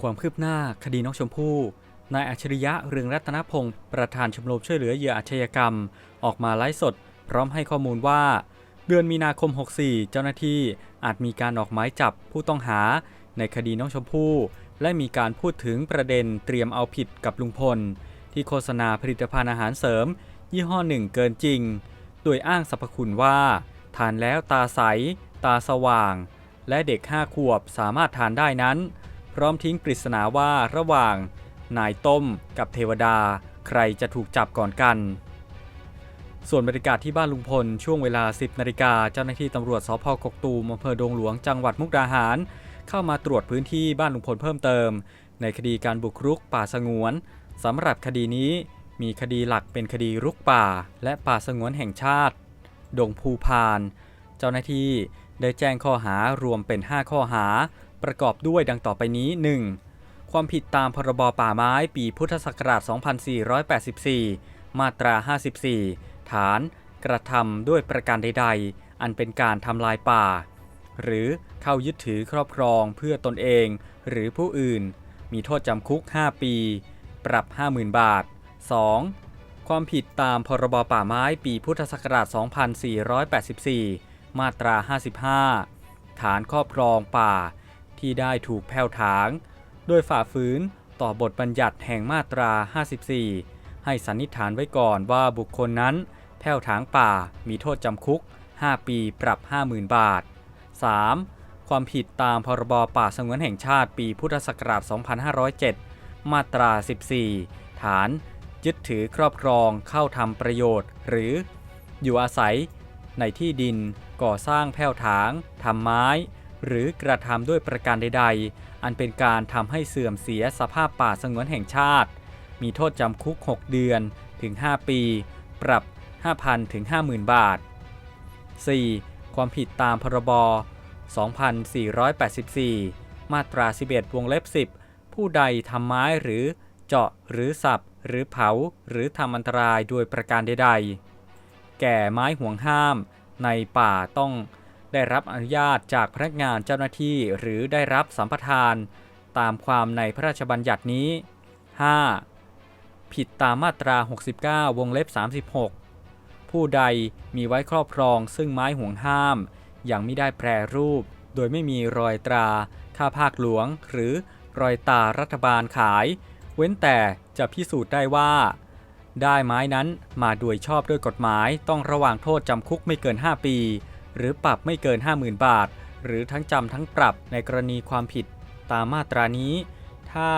ความคืบหน้าคดีน้องชมพู่ นายอัจฉริยะเรืองรัตนพงศ์ประธานชมรมช่วยเหลือเหยื่ออาชญากรรม ออกมาไลฟ์สด พร้อมให้ข้อมูลว่า เดือนมีนาคม 64 เจ้าหน้าที่อาจมีการออกหมายจับผู้ต้องหา ในคดีน้องชมพู่ และมีการพูดถึงประเด็นเตรียมเอาผิดกับลุงพล ที่โฆษณาผลิตภัณฑ์อาหารเสริม ยี่ห้อหนึ่งเกินจริง โดยอ้างสรรพคุณว่า ทานแล้วตาใส ตาสว่าง และเด็ก 5 ขวบสามารถทานได้นั้น ร้อมทิ้งปริศนาว่าระหว่าง นายต้มกับเทวดา ใครจะถูกจับก่อนกัน ส่วนบรรยากาศที่บ้านลุงพล ช่วงเวลา 10นาฬิกาเจ้าหน้าที่ตำรวจสพกกตูมอำเภอดงหลวงจังหวัดมุกดาหาร เข้ามาตรวจพื้นที่บ้านลุงพลเพิ่มเติม ในคดีการบุกรุกป่าสงวนสำหรับคดีนี้มีคดีหลักเป็นคดีรุกป่า และป่าสงวนแห่งชาติ ดงภูพาน เจ้าหน้าที่ได้แจ้งข้อหารวมเป็น 5 ข้อหา ประกอบด้วยดังต่อไปนี้ 1. ความผิดตามพรบป่าไม้ปีพุทธศักราช 2484 มาตรา 54 ฐานกระทำด้วยประการใด ๆ อันเป็นการทำลายป่า หรือเข้ายึดถือครอบครองเพื่อตนเองหรือผู้อื่น มีโทษจำคุก 5 ปี ปรับ 50,000 บาท 2. ความผิดตามพรบป่าไม้ปีพุทธศักราช 2484 มาตรา 55 ฐานครอบครองป่า ที่ได้ถูกแผ่วถาง โดยฝ่าฝืนต่อบทบัญญัติแห่งมาตรา 54 ให้สันนิษฐานไว้ก่อนว่าบุคคลนั้นแผ่วถางป่ามีโทษจำคุก 5 ปีปรับ 50,000 บาท 3. ความผิดตามพรบป่าสงวนแห่งชาติปีพุทธศักราช 2507 มาตรา 14 ฐาน ยึดถือครอบครองเข้าทำประโยชน์ หรือ อยู่อาศัย ในที่ดินก่อสร้างแผ่วถางทำไม้ หรือกระทำด้วยประการใด ๆ อันเป็นการทำให้เสื่อมเสียสภาพป่าสงวนแห่งชาติ มีโทษจำคุก 6 เดือนถึง 5 ปี ปรับ 5,000 ถึง 50,000 บาท 4. ความผิดตามพรบ 2484 มาตรา 11 วงเล็บ 10 ผู้ใดทำไม้หรือเจาะหรือสับ หรือเผา หรือทำอันตรายโดยประการใด ๆ แก่ไม้ห่วงห้าม ในป่าต้อง ได้รับอนุญาตจากพนักงานเจ้าหน้าที่หรือได้รับสัมปทาน ตามความในพระราชบัญญัตินี้ 5. ผิดตามมาตรา 69 วงเล็บ 36 ผู้ใดมีไว้ครอบครองซึ่งไม้ห่วงห้าม อย่างไม่ได้แปรรูป โดยไม่มีรอยตราข้าภาคหลวง หรือรอยตารัฐบาลขาย เว้นแต่จะพิสูจน์ได้ว่า ได้ไม้นั้นมาโดยชอบด้วยกฎหมายต้องระวางโทษจำคุกไม่เกิน 5 ปี หรือปรับไม่เกิน 50,000 บาท หรือทั้งจำทั้งปรับในกรณีความผิดตามมาตรานี้ ถ้า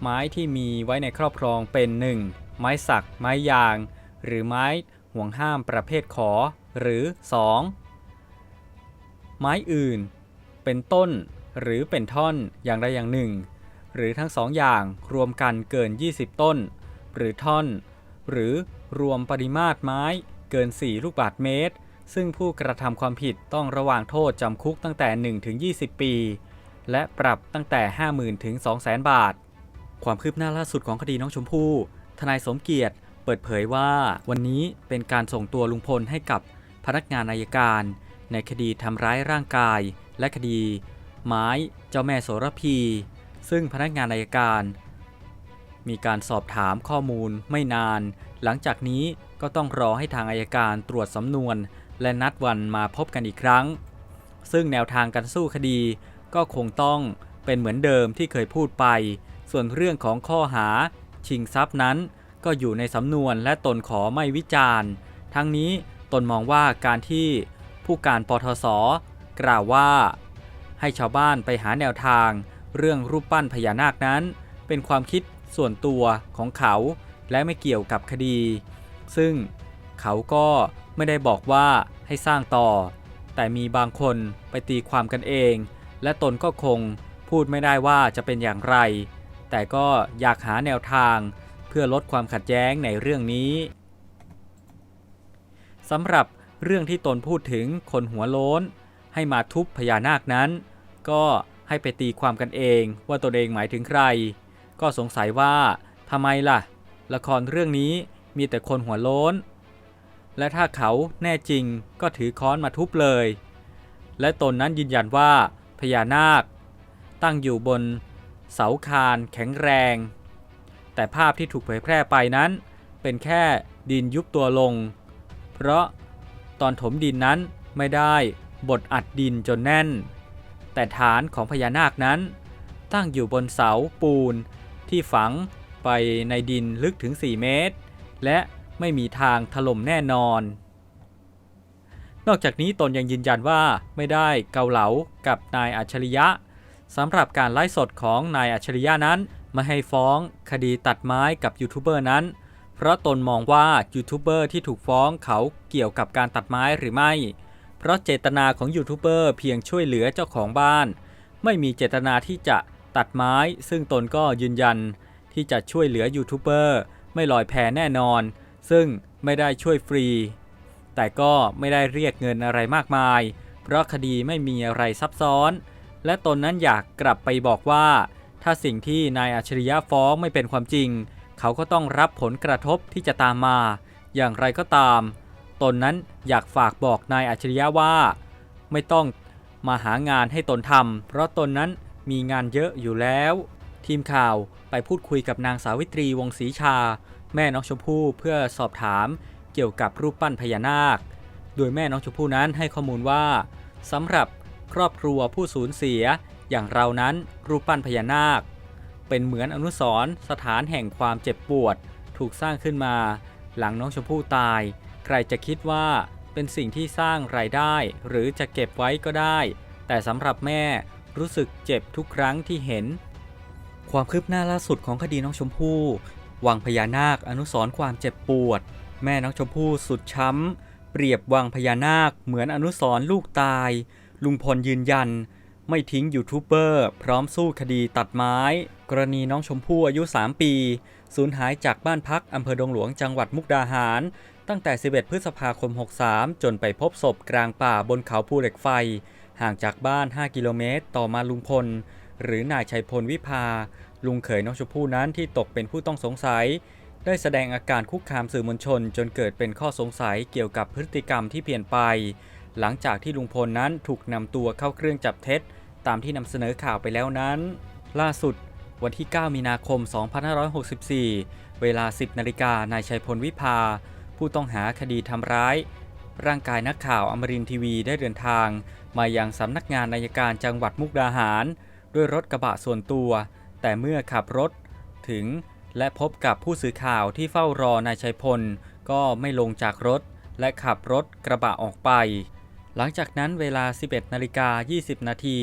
ไม้ที่มีไว้ในครอบครองเป็น 1. ไม้สัก ไม้ยาง หรือไม้ห่วงห้ามประเภทขอ หรือ 2. ไม้อื่น เป็นต้น หรือเป็นท่อนอย่างใดอย่างหนึ่ง หรือทั้งสองอย่างรวมกันเกิน 20 ต้น หรือท่อน หรือรวมปริมาตรไม้เกิน 4 ลูกบาศก์เมตร ซึ่งผู้กระทำความผิดต้องระวางโทษจำคุกตั้งแต่1ถึง20 ปี และปรับตั้งแต่ 50,000ถึง200,000 บาท ความคืบหน้าล่าสุดของคดีน้องชมพู่ ทนายสมเกียรติ เปิดเผยว่า วันนี้เป็นการส่งตัวลุงพลให้กับพนักงานอายการ ในคดีทำร้ายร่างกาย และคดี ไม้เจ้าแม่โสระพี ซึ่งพนักงานอายการ มีการสอบถามข้อมูลไม่นาน หลังจากนี้ก็ต้องรอให้ทางอายการตรวจสำนวน และนัดวันมาพบกันอีกครั้ง ซึ่งแนวทางการสู้คดีก็คงต้องเป็นเหมือนเดิมที่เคยพูดไป ส่วนเรื่องของข้อหา ชิงทรัพย์นั้น ก็อยู่ในสำนวนและตนขอไม่วิจารณ์ ทั้งนี้ตนมองว่าการที่ผู้การปทศกล่าวว่า ให้ชาวบ้านไปหาแนวทาง เรื่องรูปปั้นพญานาคนั้น เป็นความคิดส่วนตัวของเขา และไม่เกี่ยวกับคดี ซึ่งเขาก็ ไม่ได้บอกว่าให้สร้างต่อ แต่มีบางคนไปตีความกันเอง และตนก็คงพูดไม่ได้ว่าจะเป็นอย่างไร แต่ก็อยากหาแนวทางเพื่อลดความขัดแย้งในเรื่องนี้สำหรับเรื่องที่ตนพูดถึงคนหัวโล้น ให้มาทุบพญานาคนั้น ก็ให้ไปตีความกันเองว่าตนเองหมายถึงใคร ก็สงสัยว่าทำไมล่ะ ละครเรื่องนี้มีแต่คนหัวโล้น และถ้าเขาแน่จริงก็ถือค้อนมาทุบเลย และตนนั้นยืนยันว่าพญานาค ตั้งอยู่บนเสาคานแข็งแรง แต่ภาพที่ถูกเผยแพร่ไปนั้น เป็นแค่ดินยุบตัวลง เพราะตอนถมดินนั้นไม่ได้บดอัดดินจนแน่น แต่ฐานของพญานาคนั้น ตั้งอยู่บนเสาปูนที่ฝังไปในดินลึกถึง 4 เมตร และ ไม่มีทางถล่มแน่นอน นอกจากนี้ตนยังยืนยันว่าไม่ได้เกาเหลากับนายอัจฉริยะสำหรับการไลฟ์สดของนายอัจฉริยะนั้นไม่ให้ฟ้องคดีตัดไม้กับยูทูบเบอร์นั้น เพราะตนมองว่ายูทูบเบอร์ที่ถูกฟ้องเขาเกี่ยวกับการตัดไม้หรือไม่ เพราะเจตนาของยูทูบเบอร์เพียงช่วยเหลือเจ้าของบ้าน ไม่มีเจตนาที่จะตัดไม้ ซึ่งตนก็ยืนยัน ที่จะช่วยเหลือยูทูบเบอร์ไม่ลอยแพแน่นอน ซึ่งไม่ได้ช่วยฟรี แต่ก็ไม่ได้เรียกเงินอะไรมากมาย เพราะคดีไม่มีอะไรซับซ้อน และตนนั้นอยากกลับไปบอกว่า ถ้าสิ่งที่นายอัจฉริยะฟ้องไม่เป็นความจริง เขาก็ต้องรับผลกระทบที่จะตามมา อย่างไรก็ตาม ตนนั้นอยากฝากบอกนายอัจฉริยะว่า ไม่ต้องมาหางานให้ตนทำเพราะตนนั้นมีงานเยอะอยู่แล้ว ทีมข่าวไปพูดคุยกับนางสาวิตรีวงศรีชา แม่น้องชมพู่เพื่อสอบถามเกี่ยวกับรูปปั้นพญานาค โดยแม่น้องชมพู่นั้นให้ข้อมูลว่าสำหรับครอบครัวผู้สูญเสีย อย่างเรานั้นรูปปั้นพญานาค เป็นเหมือนอนุสรณ์สถานแห่งความเจ็บปวด ถูกสร้างขึ้นมา หลังน้องชมพู่ตาย ใครจะคิดว่าเป็นสิ่งที่สร้างรายได้ หรือจะเก็บไว้ก็ได้ แต่สำหรับแม่รู้สึกเจ็บทุกครั้งที่เห็น ความคืบหน้าล่าสุดของคดีน้องชมพู่ วังพญานาคอนุสรณ์ความเจ็บปวด แม่น้องชมพู่สุดช้ำ เปรียบวังพญานาคเหมือนอนุสรณ์ลูกตาย ลุงพลยืนยัน ไม่ทิ้งยูทูบเบอร์ พร้อมสู้คดีตัดไม้ กรณีน้องชมพู่อายุ 3 ปี สูญหายจากบ้านพักอำเภอดงหลวงจังหวัดมุกดาหาร ตั้งแต่ 11 พฤษภาคม 63 จนไปพบศพกลางป่าบนเขาภูเหล็กไฟ ห่างจากบ้าน 5 กิโลเมตร ต่อมาลุงพลหรือนายชัยพลวิภา ลุงเขยน้องชมพู่นั้นที่ตกเป็นผู้ต้องสงสัย ได้แสดงอาการคุกคามสื่อมวลชน จนเกิดเป็นข้อสงสัยเกี่ยวกับพฤติกรรมที่เปลี่ยนไป หลังจากที่ลุงพลนั้นถูกนำตัวเข้าเครื่องจับเท็จ ตามที่นำเสนอข่าวไปแล้วนั้น ล่าสุด วันที่ 9 มีนาคม 2564 เวลา 10 นาฬิกานายชัยพลวิภา ผู้ต้องหาคดีทำร้ายร่างกายนักข่าวอมรินทีวีได้เดินทาง มายังสำนักงานนายการจังหวัดมุกดาหาร ด้วยรถกระบะส่วนตัว แต่เมื่อขับรถถึงและพบกับผู้สื่อข่าวที่เฝ้ารอนายชัยพล ก็ไม่ลงจากรถและขับรถกระบะออกไป หลังจากนั้นเวลา 11นาฬิกา20 นาที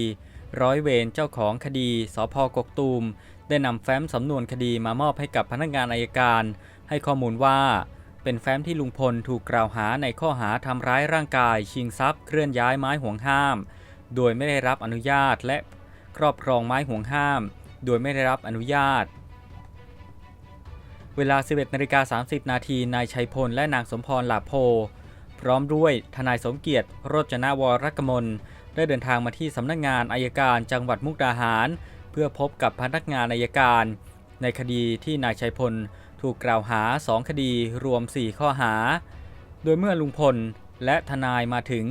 ร้อยเวรเจ้าของคดีสพกกตูม ได้นำแฟ้มสำนวนคดีมามอบให้กับพนักงานอายการ ให้ข้อมูลว่า เป็นแฟ้มที่ลุงพลถูกกล่าวหาในข้อหาทำร้ายร่างกาย ชิงทรัพย์เคลื่อนย้ายไม้ห่วงห้าม โดยไม่ได้รับอนุญาตและครอบครองไม้ห่วงห้าม โดยไม่ได้รับอนุญาต เวลา 11นาฬิกา30 นาทีนายชัยพลและนางสมพรหลาโพ พร้อมด้วยทนายสมเกียรติโรจนวรกมลได้เดินทางมาที่สำนักงานอายการจังหวัดมุกดาหาร เพื่อพบกับพนักงานอายการ ในคดีที่นายชัยพลถูกกล่าวหา 2 คดีรวม 4 ข้อหา โดยเมื่อลุงพลและทนายมาถึง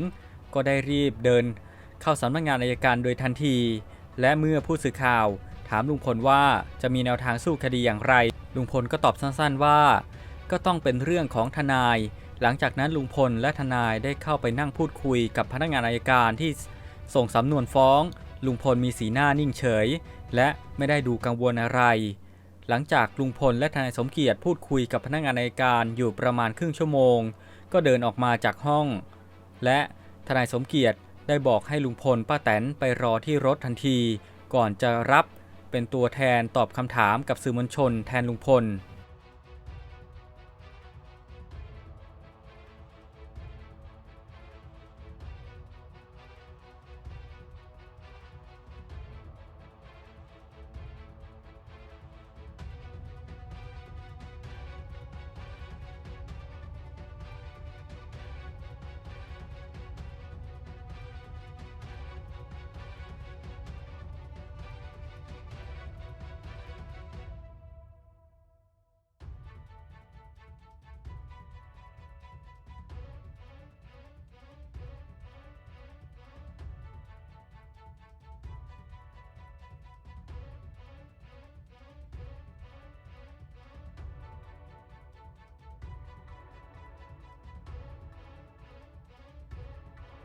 ก็ได้รีบเดิน เข้าสำนักงานอายการโดยทันที และเมื่อผู้สื่อข่าว ถามลุงพลว่าจะมีแนวทางสู้คดีอย่างไร ลุงพลก็ตอบสั้นๆว่า ก็ต้องเป็นเรื่องของทนาย หลังจากนั้นลุงพลและทนายได้เข้าไปนั่งพูดคุยกับพนักงานอายการที่ส่งสำนวนฟ้อง ลุงพลมีสีหน้านิ่งเฉย และไม่ได้ดูกังวลอะไร หลังจากลุงพลและทนายสมเกียรติพูดคุยกับพนักงานอายการอยู่ประมาณครึ่งชั่วโมง ก็เดินออกมาจากห้อง และทนายสมเกียรติได้บอกให้ลุงพลป้าแตนไปรอที่รถทันที ก่อนจะรับ เป็นตัวแทนตอบคำถามกับสื่อมวลชนแทนลุงพล